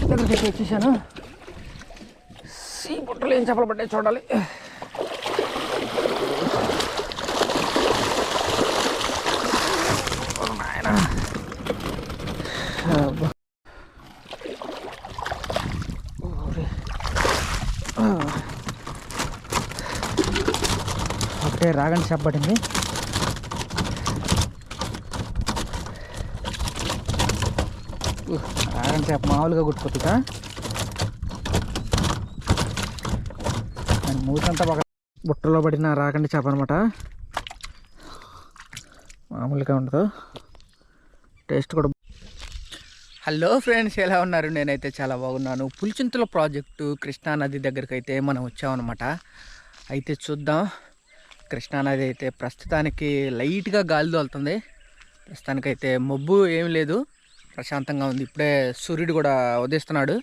బుట్ట దగ్గరికి అయితే వచ్చేసాను సీ బుట్టలు ఏం చేపలు పడ్డాయి చూడాలి. ఒకటే రాగండి చేప పడింది. చేప మామూలుగా గుట్టుకొట్టుగా దాని మూతంతా బాగా బుట్టలో పడిన రాకండి చేప అనమాట మామూలుగా ఉండదు. టేస్ట్ కూడా హలో ఫ్రెండ్స్ ఎలా ఉన్నారు? నేనైతే చాలా బాగున్నాను. పులిచింతల ప్రాజెక్టు కృష్ణా నది దగ్గరికి అయితే మనం వచ్చామన్నమాట. అయితే చూద్దాం. కృష్ణానది అయితే ప్రస్తుతానికి లైట్గా గాలి తోలుతుంది ప్రస్తుతానికైతే మబ్బు ఏం లేదు. ప్రశాంతంగా ఉంది. ఇప్పుడే సూర్యుడు కూడా ఉదయిస్తున్నాడు.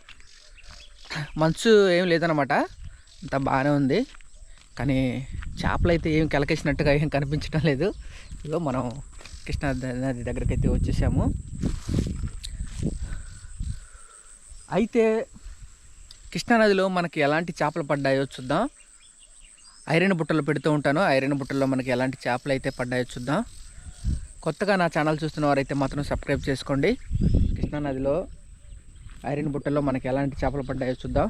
మంచు ఏం లేదనమాట అంతా బాగానే ఉంది. కానీ చేపలు అయితే ఏం కెలకేసినట్టుగా ఏం కనిపించడం లేదు. ఇదో మనం కృష్ణా నది దగ్గరికి అయితే వచ్చేసాము. అయితే కృష్ణానదిలో మనకి ఎలాంటి చేపలు పడ్డాయో చూద్దాం. ఐరన్ బుట్టలు పెడుతూ ఉంటాను. ఐరన్ బుట్టల్లో మనకి ఎలాంటి చేపలు అయితే పడ్డాయో చూద్దాం. కొత్తగా నా ఛానల్ చూస్తున్న వారైతే మాత్రం సబ్స్క్రైబ్ చేసుకోండి. కృష్ణానదిలో ఐరన్ బుట్టల్లో మనకి ఎలాంటి చేపలు పడ్డాయో చూద్దాం.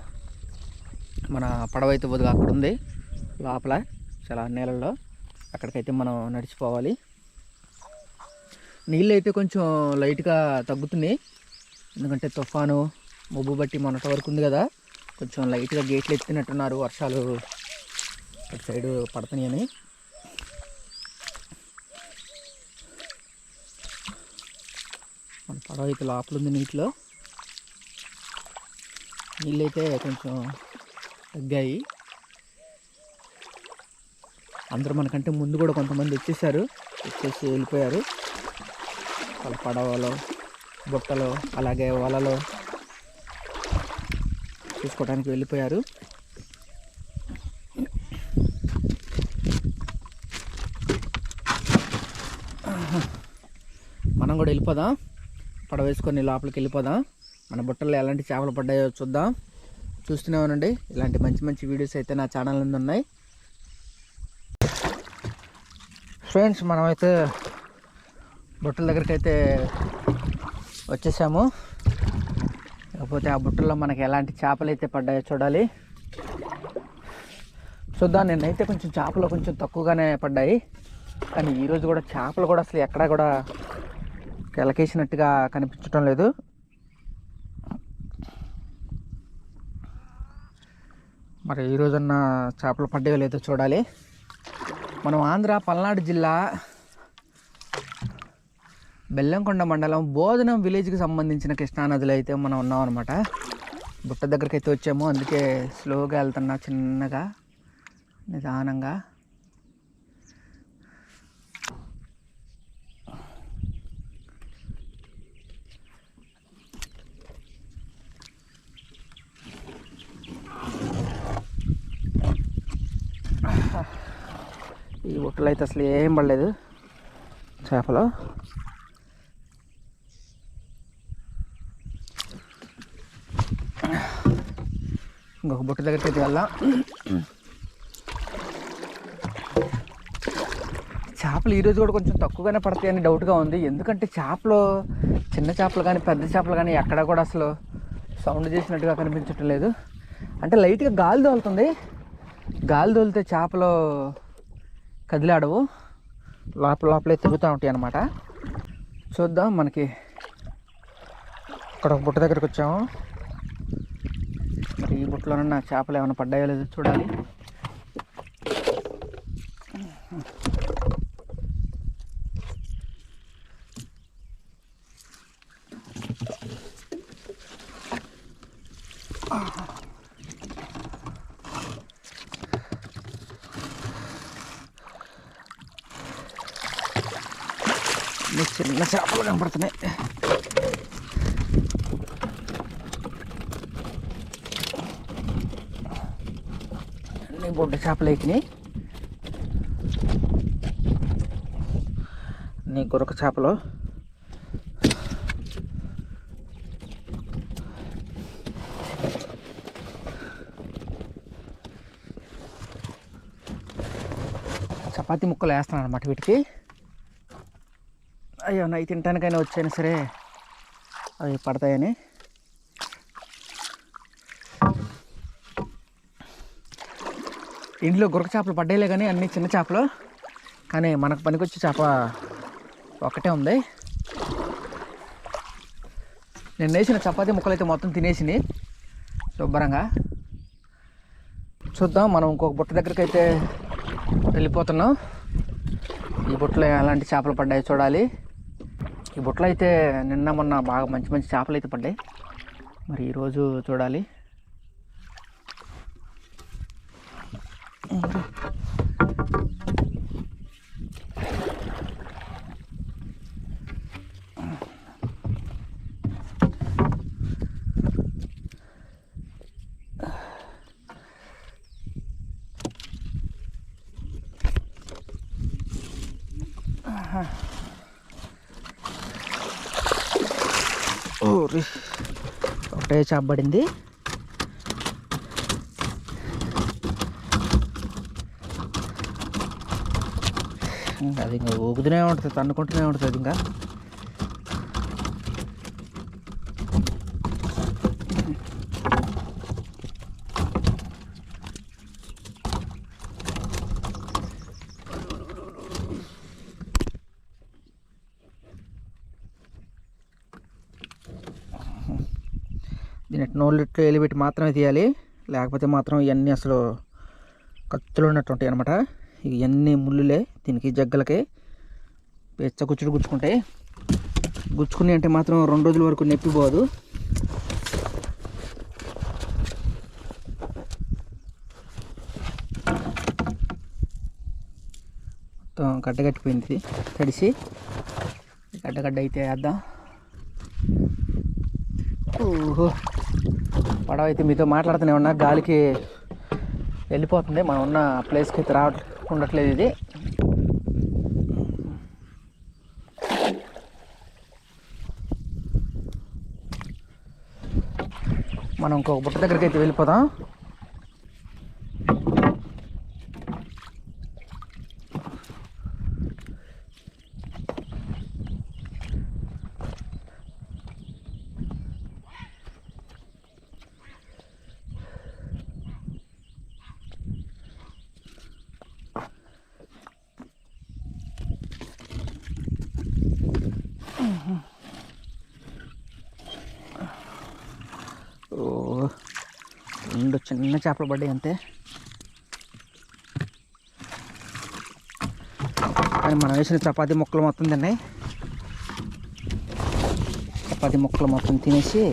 మన పడవ అయితే బొద్దుగా అక్కడ ఉంది. లోపల చాలా నీళ్ళల్లో అక్కడికైతే మనం నడిచిపోవాలి. నీళ్ళు అయితే కొంచెం లైట్గా తగ్గుతున్నాయి. ఎందుకంటే తుఫాను మబ్బు బట్టి మొన్నటి వరకు ఉంది కదా. కొంచెం లైట్గా గేట్లు ఎత్తినట్టున్నారు. వర్షాలు అటు సైడ్ పడుతున్నాయని. పడవ అయితే లోపల ఉంది నీటిలో. నీళ్ళైతే కొంచెం తగ్గాయి. అందరూ మనకంటే ముందు కూడా కొంతమంది వచ్చేసారు. వచ్చేసి వెళ్ళిపోయారు. వాళ్ళ పడవలో బుట్టలో అలాగే వలలో చూసుకోవడానికి వెళ్ళిపోయారు. మనం కూడా వెళ్ళిపోదాం. పడవ వేసుకొని లోపలికి వెళ్ళిపోదాం. మన బుట్టల్లో ఎలాంటి చేపలు పడ్డాయో చూద్దాం. చూస్తూనే ఉండండి. ఇలాంటి మంచి మంచి వీడియోస్ అయితే నా ఛానల్ నుండి ఉన్నాయి. ఫ్రెండ్స్ మనమైతే బుట్టల దగ్గరికి అయితే వచ్చేసాము. కాకపోతే ఆ బుట్టల్లో మనకి ఎలాంటి చేపలు అయితే పడ్డాయో చూడాలి. చూద్దాం. నిన్నైతే కొంచెం చేపలు కొంచెం తక్కువగానే పడ్డాయి. కానీ ఈరోజు కూడా చేపలు కూడా అసలు ఎక్కడా కూడా కెలకేసినట్టుగా కనిపించటం లేదు. మరి ఈరోజన్న చేపలు పడ్డాయో లేదో చూడాలి. మనం ఆంధ్ర పల్నాడు జిల్లా బెల్లంకొండ మండలం భోజనం విలేజ్కి సంబంధించిన కృష్ణానదిలో అయితే మనం ఉన్నాం అనమాట బుట్ట దగ్గరికి అయితే వచ్చాము. అందుకే స్లోగా వెళ్తున్నా చిన్నగా నిదానంగా. ఈ బుట్టలు అయితే అసలు ఏం పడలేదు. చేపలు. ఇంకొక బుట్ట దగ్గరికి అయితే వెళ్ళా చేపలు ఈరోజు కూడా కొంచెం తక్కువగానే పడతాయని డౌట్గా ఉంది. ఎందుకంటే చేపలు చిన్న చేపలు కానీ పెద్ద చేపలు కానీ ఎక్కడ కూడా అసలు సౌండ్ చేసినట్టుగా కనిపించటం లేదు అంటే లైట్గా గాలి తోలుతుంది గాలి తోలితే చేపలు కదిలాడవు. లోపల లోపలే తిరుగుతూ ఉంటాయి అన్నమాట. చూద్దాం మనకి ఇక్కడ ఒక బుట్ట దగ్గరికి వచ్చాము. మరి ఈ బుట్టలోనన్నా చేపలు ఏమైనా పడ్డాయో లేదో చూడాలి. నేను బొడ్డు చేపలు ఎక్కినాయి నీ గురక చేపలు. చపాతి ముక్కలు వేస్తాను అనమాట వీటికి. అయ్యో నై తినటానికైనా వచ్చాయినా సరే. అవి పడతాయని. ఇంట్లో గురక చేపలు పడ్డాయిలే కానీ అన్ని చిన్న చేపలు. కానీ మనకు పనికొచ్చే చేప ఒకటే ఉంది. నేను వేసిన చపాతీ ముక్కలు అయితే మొత్తం తినేసినాయి శుభ్రంగా. చూద్దాం మనం ఇంకొక బుట్ట దగ్గరికి అయితే వెళ్ళిపోతున్నాం. ఈ బుట్టలో ఎలాంటి చేపలు పడ్డాయి చూడాలి. ఈ బుట్టలో అయితే నిన్న మొన్న బాగా మంచి మంచి చేపలు అయితే పడ్డాయి. మరి ఈరోజు చూడాలి. ఒకటే చేప ఇంకా అది ఇంకా ఊగుతూనే ఉంటుంది తన్నుకుంటూనే ఉంటుంది అది ఇంకా. దీని నోళ్ళిట్లో ఎలిపెట్టి మాత్రమే తీయాలి. లేకపోతే మాత్రం ఇవన్నీ అసలు కత్తులు ఉన్నట్టు ఉంటాయి అనమాట ఇవన్నీ ముళ్ళులే దీనికి జగ్గలకి. పెచ్చ గుచ్చుడు గుచ్చుకుంటాయి. గుచ్చుకుని అంటే మాత్రం రెండు రోజుల వరకు నెప్పిపోదు మొత్తం గడ్డగట్టిపోయింది తడిసి గడ్డగడ్డ అయితే వేద్దాం. ఓహో. పడవ అయితే మీతో మాట్లాడుతూనే ఉన్నా. గాలికి వెళ్ళిపోతుంది. మనం ఉన్న ప్లేస్కి అయితే రావట్ ఉండట్లేదు ఇది. మనం ఇంకొక బుట్ట దగ్గరికి అయితే వెళ్ళిపోదాం. రెండు చిన్న చేపలు పడ్డాయి అంతే. కానీ మనం వేసిన చపాతీ ముక్కలు మొత్తం తిన్నాయి. చపాతీ ముక్కలు మొత్తం తినేసి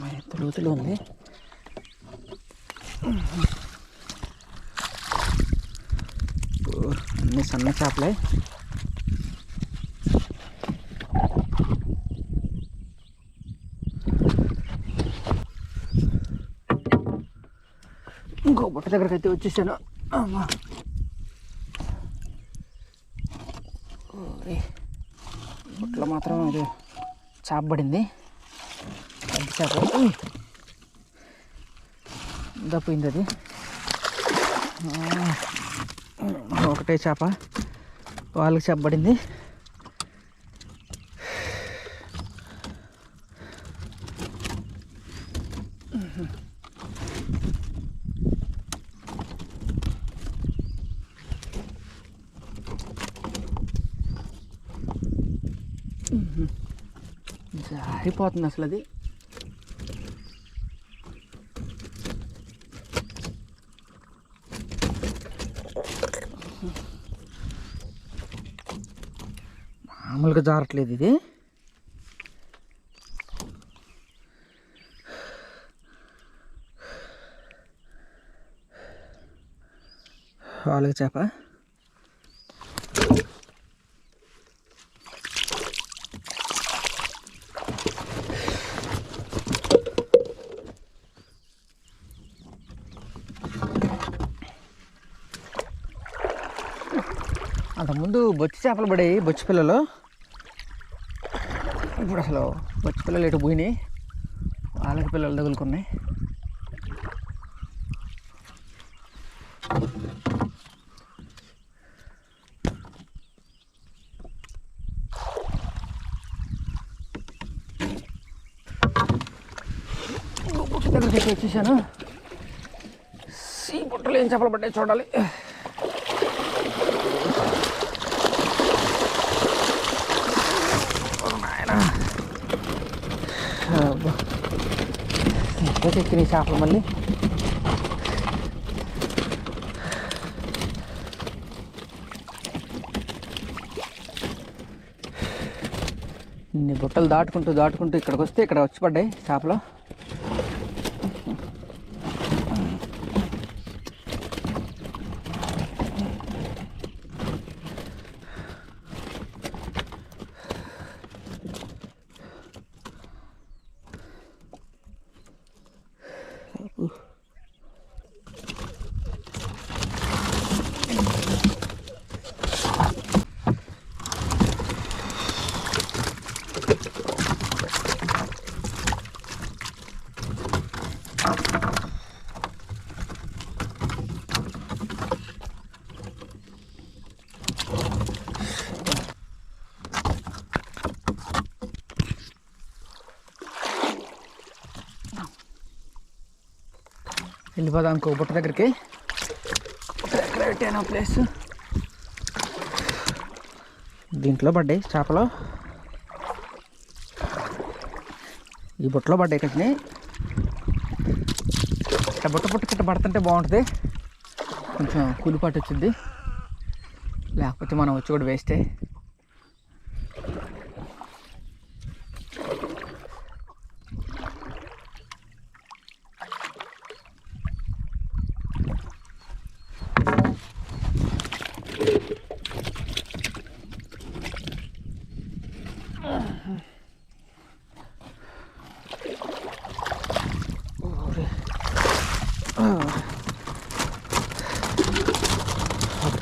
మరి ఎంత లోతులో ఉంది. అన్ని సన్న చేపలే. ఇంకో బుట్ట దగ్గరకు అయితే వచ్చేసాను. అమ్మా. బుట్టలో మాత్రం ఇది చాపబడింది. పడింది చేప అది ఒకటే చేప. వాళ్ళకి చెప్పబడింది జారిపోతుంది అసలు అది మామూలుగా జారట్లేదు ఇది. వాళ్ళకి చేప. అంతకుముందు బొచ్చి చేపలు పడాయి బొచ్చి పిల్లలు. ఇప్పుడు అసలు బొచ్చి పిల్లలు ఇటు పోయినాయి? వాళ్ళకి పిల్లలు తగులుకున్నాయి. దగ్గరికి వచ్చేసాను. సీ బుట్టలు ఏం చేపలు పడ్డాయి చూడాలి. ఎక్కినాయి చేపలు మళ్ళీ. ఇన్ని బుట్టలు దాటుకుంటూ దాటుకుంటూ ఇక్కడికి వస్తే ఇక్కడ వచ్చి పడ్డాయి చేపలు. వెళ్ళిపోదాం ఇంకో బుట్ట దగ్గరికి. ఎక్కడ పెట్టాను ప్లేస్? దీంట్లో పడ్డాయి చేపలు. ఈ బుట్టలో పడ్డాయి కట్టిని ఇట్లా బుట్ట బుట్ట కిట్ట పడుతుంటే బాగుంటుంది. కొంచెం కూలిపాటు వచ్చింది లేకపోతే మనం వచ్చి కూడా వేస్తే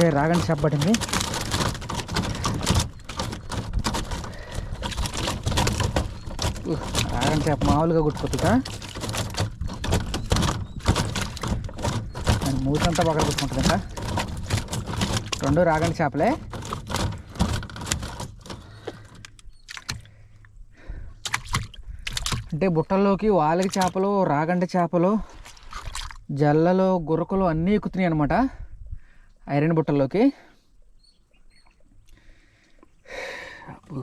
ఒకటే రాగండి చెప్పబడింది. ఉహ్, రాగండి చేప మామూలుగా కుట్టుకుంటుందా నేను మూతంతా పక్కన కుట్టుకుంటుందా రెండు రాగండి చేపలే. అంటే బుట్టల్లోకి వాలకి చేపలు రాగండి చేపలు జల్లలు గురకలు అన్నీ ఎక్కుతున్నాయి అనమాట ఐరన్ బుట్టల్లోకి అబ్బో.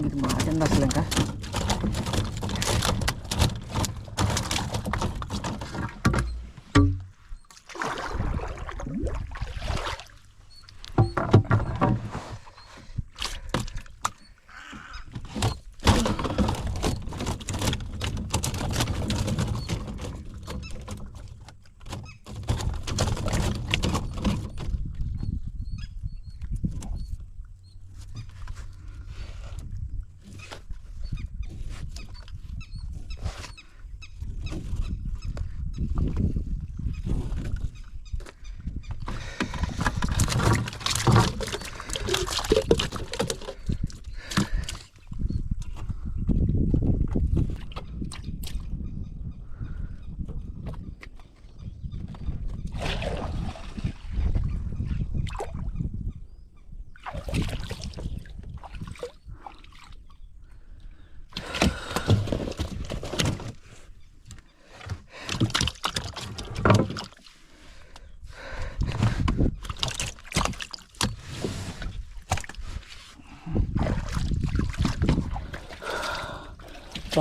ఇది మాటండి అసలు ఇంకా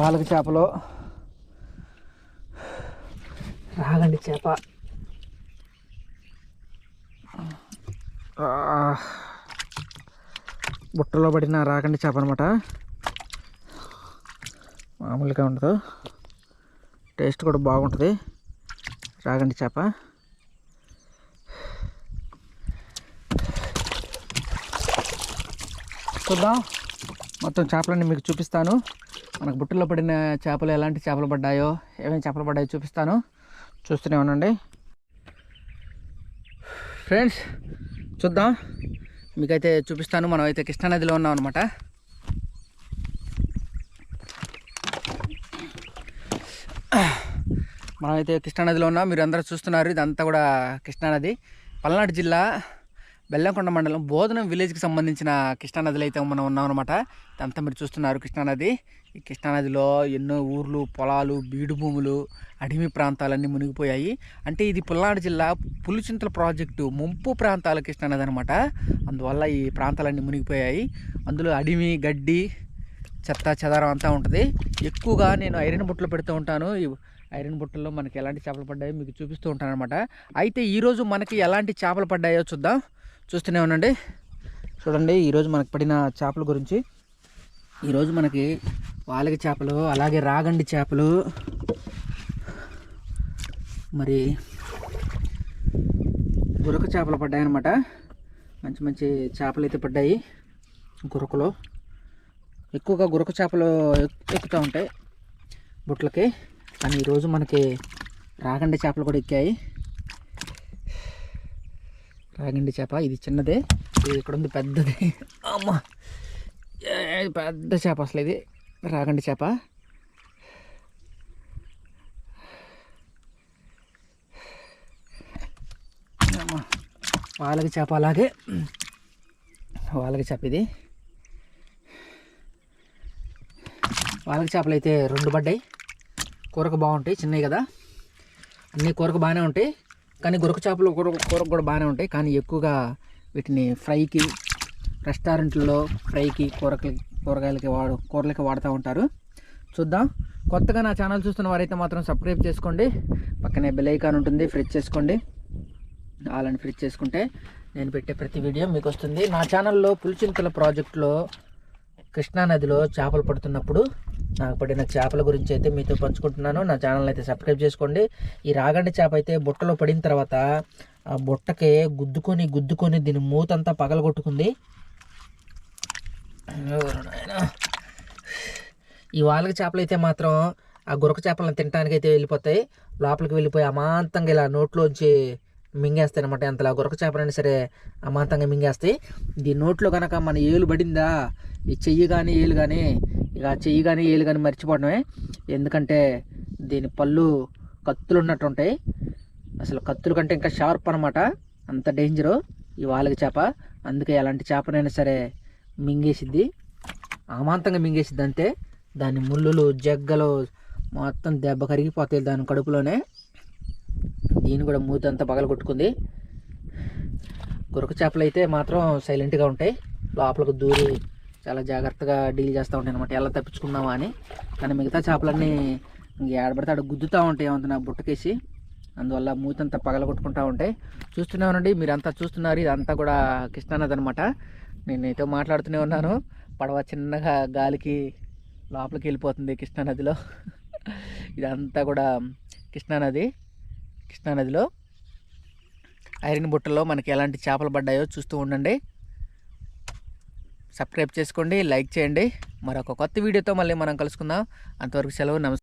పాలక చేపలు. రాగండి చేప. బుట్టలో పడిన రాగండి చేప అనమాట మామూలుగా ఉండదు. టేస్ట్ కూడా బాగుంటుంది. రాగండి చేప. చూద్దాం. మొత్తం చేపలన్నీ మీకు చూపిస్తాను. మనకు బుట్టలో పడిన చేపలు ఎలాంటి చేపలు పడ్డాయో ఏమేమి చేపలు పడ్డాయో చూపిస్తాను. చూస్తూనే ఉండండి. ఫ్రెండ్స్ చూద్దాం. మీకైతే చూపిస్తాను. మనం అయితే కృష్ణానదిలో ఉన్నాం అనమాట మనమైతే కృష్ణానదిలో ఉన్నాం. మీరు అందరూ చూస్తున్నారు. ఇదంతా కూడా కృష్ణానది పల్నాడు జిల్లా బెల్లంకొండ మండలం బోధనం విలేజ్కి సంబంధించిన కృష్ణానదిలో అయితే మనం ఉన్నాం అనమాట ఇదంతా మీరు చూస్తున్నారు కృష్ణానది ఈ కృష్ణానదిలో ఎన్నో ఊర్లు పొలాలు బీడు భూములు అడవి ప్రాంతాలన్నీ మునిగిపోయాయి. అంటే ఇది పుల్నాడు జిల్లా పులిచింతల ప్రాజెక్టు ముంపు ప్రాంతాల కృష్ణానది అనమాట అందువల్ల ఈ ప్రాంతాలన్నీ మునిగిపోయాయి. అందులో అడవి గడ్డి చెత్త చెదారం అంతా ఉంటుంది. ఎక్కువగా నేను ఐరన్ బుట్టలు పెడుతూ ఉంటాను. ఈ ఐరన్ బుట్టల్లో మనకి ఎలాంటి చేపలు పడ్డాయో మీకు చూపిస్తూ ఉంటాను అనమాట అయితే ఈరోజు మనకి ఎలాంటి చేపలు పడ్డాయో చూద్దాం. చూస్తూనే ఉండండి. చూడండి ఈరోజు మనకు పడిన చేపల గురించి. ఈరోజు మనకి వాలగి చేపలు అలాగే రాగండి చేపలు. మరి గురక చేపలు పడ్డాయి అనమాట మంచి మంచి చేపలు అయితే పడ్డాయి గురకలో. ఎక్కువగా గురక చేపలు ఎక్కుతూ ఉంటాయి బుట్లకి కానీ ఈరోజు మనకి రాగండి చేపలు కూడా ఎక్కాయి. రాగండి చేప ఇది చిన్నదే ఇది ఇక్కడ ఉంది పెద్దది. అమ్మా! ఇది పెద్ద చేప అసలు ఇది. రాగండి చేప. వాళ్ళకి వాలకి చేప అలాగే. వాళ్ళకి చేప ఇది. వాళ్ళకి చేపలు అయితే రెండు పడ్డాయి. కూరకు బాగుంటాయి చిన్నవి కదా. అన్ని కూరకు బాగానే ఉంటాయి. కానీ గురక చేపలు కూర కూరకు కూడా బాగానే ఉంటాయి. కానీ ఎక్కువగా వీటిని ఫ్రైకి రెస్టారెంట్లలో ఫ్రైకి కూరకి కూరగాయలకి వాడు కూరలకి వాడుతూ ఉంటారు. చూద్దాం. కొత్తగా నా ఛానల్ చూస్తున్న వారైతే మాత్రం సబ్స్క్రైబ్ చేసుకోండి. పక్కనే బెల్ ఐకాన్ ఉంటుంది. ఫ్రిడ్జ్ చేసుకోండి. అలాని ఫ్రిడ్జ్ చేసుకుంటే నేను పెట్టే ప్రతి వీడియో మీకు వస్తుంది. నా ఛానల్లో పులిచింతల ప్రాజెక్టులో కృష్ణానదిలో చేపలు పడుతున్నప్పుడు నాకు పడిన చేపల గురించి అయితే మీతో పంచుకుంటున్నాను. నా ఛానల్ అయితే సబ్స్క్రైబ్ చేసుకోండి. ఈ రాగండి చేప అయితే బుట్టలో పడిన తర్వాత ఆ బుట్టకి గుద్దుకొని గుద్దుకొని దీని మూతంతా పగలగొట్టుకుంది. ఈ వాలక చేపలు అయితే మాత్రం ఆ గురక చేపలను తినడానికి అయితే వెళ్ళిపోతాయి. లోపలికి వెళ్ళిపోయి అమాంతంగా ఇలా నోట్లోంచి మింగేస్తాయి అనమాట ఎంతలా గురక చేపలైనా సరే అమాంతంగా మింగేస్తాయి. దీని నోట్లో కనుక మన ఏలు పడిందా? ఈ చెయ్యి కానీ ఏలు కానీ ఇక చెయ్యి కానీ ఏలు కానీ మర్చిపోవడమే. ఎందుకంటే దీని పళ్ళు కత్తులు ఉన్నట్టు ఉంటాయి. అసలు కత్తుల కంటే ఇంకా షార్ప్ అనమాట అంత డేంజరు ఈ వాలక చేప. అందుకే ఎలాంటి చేపనైనా సరే మింగేసిద్ది. అమాంతంగా మింగేసిద్ది అంతే దాని ముళ్ళులు జగ్గలు మొత్తం దెబ్బ కరిగిపోతాయి దాని కడుపులోనే. దీన్ని కూడా మూత అంతా పగల కొట్టుకుంది గురక చేపలు అయితే మాత్రం సైలెంట్గా ఉంటాయి. లోపలికి దూరి చాలా జాగ్రత్తగా డీల్ చేస్తూ ఉంటాయి అనమాట ఎలా తప్పించుకుందామా అని. కానీ మిగతా చేపలన్నీ ఇంక ఏడబడితే ఆడ గుద్దుతూ ఉంటాయి ఏమంత నా బుట్టకేసి. అందువల్ల మూతంతా పగలగొట్టుకుంటూ ఉంటాయి. చూస్తూనే ఉండండి. మీరంతా చూస్తున్నారు. ఇదంతా కూడా కృష్ణానది అనమాట నేను నీతో మాట్లాడుతూనే ఉన్నాను. పడవ చిన్నగా గాలికి లోపలికి వెళ్ళిపోతుంది కృష్ణానదిలో. ఇదంతా కూడా కృష్ణానది. కృష్ణానదిలో ఐరన్ బుట్టలో మనకి ఎలాంటి చేపలు పడ్డాయో చూస్తూ ఉండండి. సబ్స్క్రైబ్ చేసుకోండి లైక్ చేయండి. మరొక కొత్త వీడియోతో మళ్ళీ మనం కలుసుకుందాం. అంతవరకు సెలవు నమస్తే